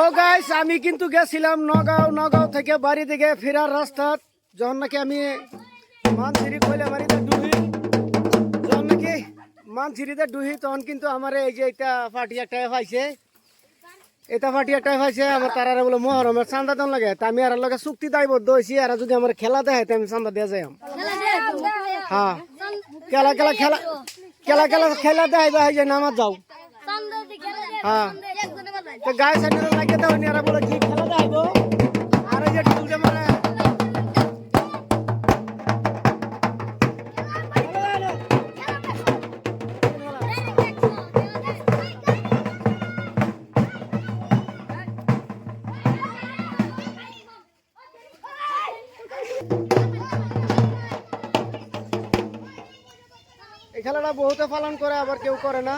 So guys আমি কিন্তু গেছিলাম নগাঁও নগাঁও থেকে বাড়ি থেকে ফেরার রাস্তা। যখন নাকি আমি মানসিরি কইলে মারিতে ডুহি। যখন নাকি মানসিরিতে ডুহি তখন কিন্তু আমার এই যে এটা পার্টি একটা পাইছে এটা পার্টি একটা পাইছে আমার তারা বলে মহরমের চান্দা দন লাগে। তা আমি আর লগে চুক্তি দায়বদ্ধ হয়েছি আর যদি আমার খেলা দেয় তো আমি চান্দা দিয়ে যাই হ্যাঁ। খেলা খেলা খেলা খেলা খেলা খেলা দেয় বা এই যে নামাজ যাও। হ্যাঁ। তো গায়ে সাইডে লাগিয়ে দাও এরা বলে কি খেলা দেখাইব আর এই যে যে মানে এই খেলাটা বহুতে পালন করে, আবার কেউ করে না।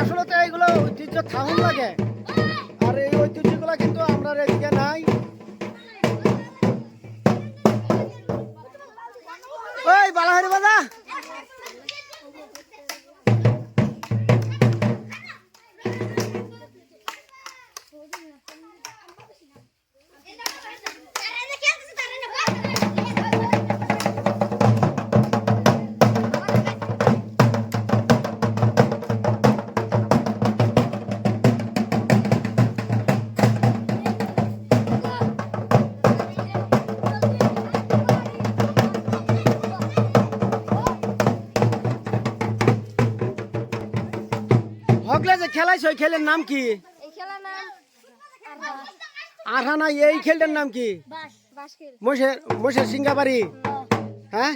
আসলে তো এইগুলো ঐতিহ্য থাকুন লাগে। আর এই ঐতিহ্যগুলো কিন্তু আমরা এদিকে নাই। হকলে যে খেলাইছ ওই খেলের নাম কি? খেলার নাম এই খেলটার নাম কি? মোশের মোশের সিঙ্গাবাড়ি হ্যাঁ?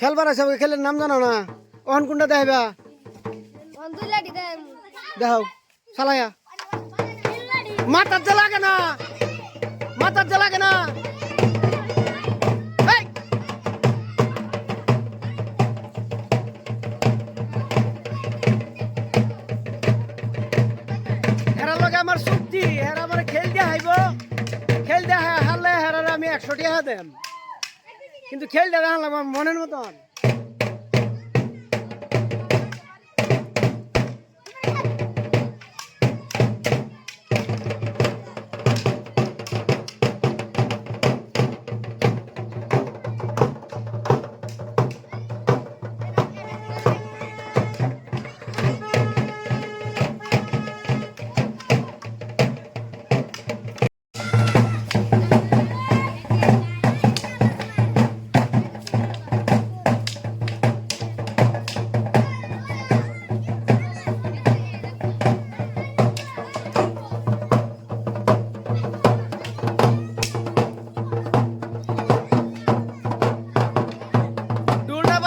খেলবার আছে ওই খেলের নাম জানো না? অহন কোনটা দেয় দেখাও চালাইয়া মাথার যে লাগে না মাথার যে লাগে না। খেল খেলতে হাইব হারলে হারার আমি একশো টাকা দেন। কিন্তু খেলতে দিয়ে হারলাম মনের মতন।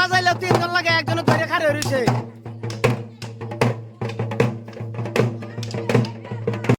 বাজাইলেও তিনজন লাগে একজন ধরে খারে হইছে।